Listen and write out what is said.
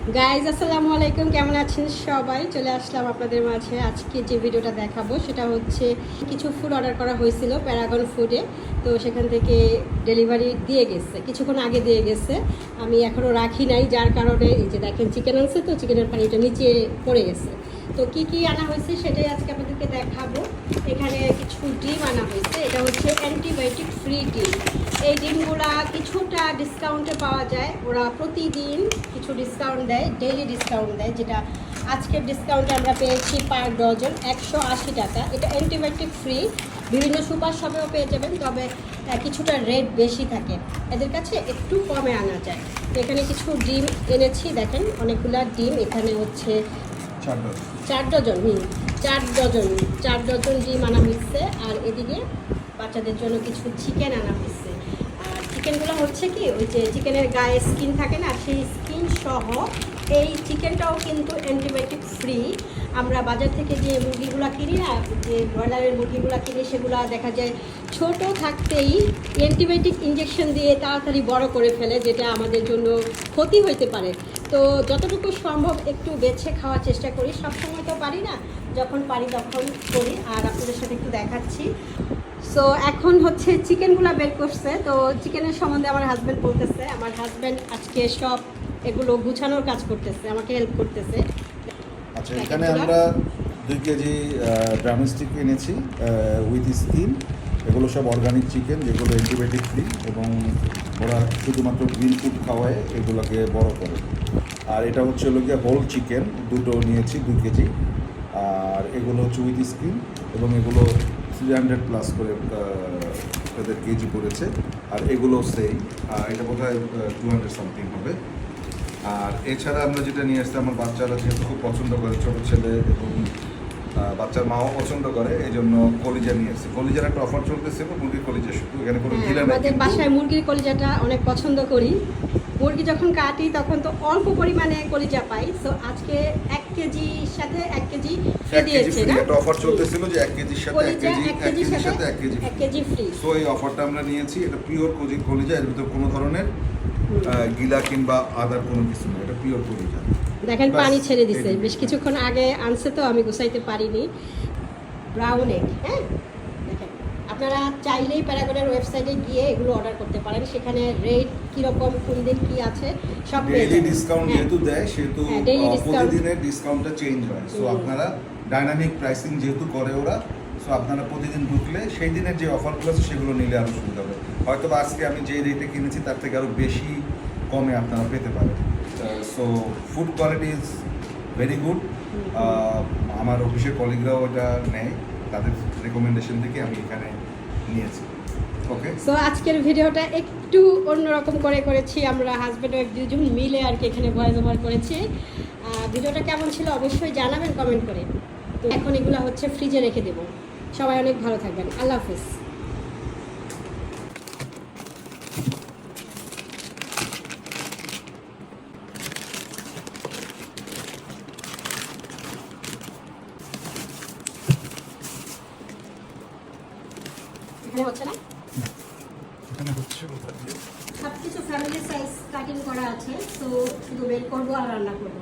Guys আসসালামু আলাইকুম। কেমন আছেন সবাই? চলে আসলাম আপনাদের মাঝে। আজকে যে ভিডিওটা দেখাবো, সেটা হচ্ছে কিছু ফুড অর্ডার করা হয়েছিল প্যারাগন ফুডে তো সেখান থেকে ডেলিভারি দিয়ে গেছে। কিছুক্ষণ আগে দিয়ে গেছে। আমি এখনও রাখি নাই, যার কারণে এই যে দেখেন চিকেন আনছে তো চিকেনের পানিটা নিচে পড়ে গেছে। তো কি কি আনা হয়েছে সেটাই আজকে আপনাদেরকে দেখাবো। এখানে কিছু ডিম আনা হয়েছে। এটা হচ্ছে অ্যান্টিবায়োটিক ফ্রি ডিম। এই ডিমগুলা কিছুটা ডিসকাউন্টে পাওয়া যায়। ওরা প্রতিদিন কিছু ডিসকাউন্ট দেয় ডেইলি ডিসকাউন্ট দেয় যেটা আজকের ডিসকাউন্টে আমরা পেয়েছি পার ডজন একশো আশি টাকা। এটা অ্যান্টিবায়োটিক ফ্রি বিভিন্ন সুপার শপেও পেয়ে যাবেন তবে কিছুটা রেট বেশি থাকে। এদের কাছে একটু কমে আনা যায়। এখানে কিছু ডিম এনেছি দেখেন অনেকগুলা ডিম। এখানে হচ্ছে চার ডজন হুম চার ডজন চার ডজন ডিম আনা হচ্ছে আর এদিকে বাচ্চাদের জন্য কিছু চিকেন আনা হয়েছে। আর চিকেনগুলো হচ্ছে কি, ওই যে চিকেনের গায়ে স্কিন থাকে না, সেই স্কিন সহ এই চিকেনটাও কিন্তু অ্যান্টিবায়োটিক ফ্রি আমরা বাজার থেকে যে মুরগিগুলো কিনি না, যে ব্রয়লারের মুরগিগুলো কিনি, সেগুলো দেখা যায় ছোট থাকতেই অ্যান্টিবায়োটিক ইঞ্জেকশন দিয়ে তাড়াতাড়ি বড় করে ফেলে, যেটা আমাদের জন্য ক্ষতি হইতে পারে। তো যতটুকু সম্ভব একটু বেছে খাওয়ার চেষ্টা করি। সবসময় তো পারি না, যখন পারি তখন করি। আর আপনাদের সাথে একটু দেখাচ্ছি। সো এখন হচ্ছে চিকেনগুলো বের করছে। তো চিকেনের সম্বন্ধে আমার হাজব্যান্ড বলতেছে, আমার হাজব্যান্ড আজকে সব এগুলো গুছানোর কাজ করতেছে, আমাকে হেল্প করতেছে। আচ্ছা এখানে আমরা দুই কেজি ড্রামস্টিক এনেছি উইথ স্কিন এগুলো সব অর্গানিক চিকেন যেগুলো অ্যান্টিবায়োটিক ফ্রি এবং ওরা শুধুমাত্র গ্রিন ফুড খাওয়ায়, এগুলোকে বড় করে। আর এটা হচ্ছে হলো গিয়ে হোল চিকেন দুটো নিয়েছি দু কেজি। আর এগুলো হচ্ছে উইথ স্কিন এবং এগুলো থ্রি হান্ড্রেড প্লাস করে এদের কেজি পড়েছে। আর এগুলো সেই আর এটা বোধ হয় টু হান্ড্রেড সামথিং হবে। আর এছাড়া আমরা যেটা নিয়ে আসতে আমার বাচ্চারা যেহেতু খুব পছন্দ করে, ছোটো ছেলে এবং বাচ্চার মাও পছন্দ করে এই জন্য কলিজা নিয়ে এসেছি। কলিজার একটা অফার চলতেছে মুরগির কলিজা শুধু। এখানে কোনো হ্যাঁ, গিলা আমাদের বাসায় মুরগির কলিজাটা অনেক পছন্দ করি। মুরগি যখন কাটি তখন তো অল্প পরিমাণে কলিজা পাই। তো আজকে এক কেজির সাথে এক কেজি ফ্রি দিয়েছে না? একটা অফার চলতেছিল যে এক কেজির সাথে এক কেজি এক কেজির সাথে এক কেজি এক কেজি ফ্রি সো এই অফারটা আমরা নিয়েছি। এটা পিওর কোজি কলিজা এর ভিতরে কোনো ধরনের গিলা কিংবা আদার কোনো কিছু নেই। এটা পিওর কলিজা। দেখেন পানি ছেড়ে দিছে। বেশ কিছুক্ষণ আগে আনছে তো আমি গুছাইতে পারিনি। ব্রাউন এগ হ্যাঁ? দেখেন আপনারা চাইলেই প্যারাগনের ওয়েবসাইটে গিয়ে এগুলো অর্ডার করতে পারেন। সেখানে রেট কীরকম কোন দিন কী আছে সব ডেইলি ডিসকাউন্ট হ্যাঁ। যেহেতু দেয় সেহেতু হ্যাঁ। প্রতিদিনের ডিসকাউন্টটা চেঞ্জ হয়। সো আপনারা ডাইনামিক প্রাইসিং যেহেতু করে ওরা সো আপনারা প্রতিদিন ঢুকলে সেই দিনের যে অফারগুলো আছে সেগুলো নিলে আরও সুবিধা হবে। হয়তো আজকে আমি যে রেটে কিনেছি তার থেকে আরও বেশি কমে আপনারা পেতে পারেন। So food quality is very good আমার অফিসের কলিগরাও এটা নেয়। তাদের রেকমেন্ডেশন থেকে আমি এখানে নিয়েছি। ওকে সো আজকের ভিডিওটা একটু অন্যরকম করে করেছি। আমরা হাজব্যান্ড ওয়াইফ দুজন মিলে আর কি এখানে ভয়েস ওভার করেছি। ভিডিওটা কেমন ছিল অবশ্যই জানাবেন কমেন্ট করে। তো এখন এগুলো হচ্ছে ফ্রিজে রেখে দেবো। সবাই অনেক ভালো থাকবেন। আল্লাহ হাফিজ। এখানে হচ্ছে না? এখানে হচ্ছে সব কিছু ফ্যামিলি সাইজ কাটিং করা আছে তো শুধু বের করব আর রান্না করব।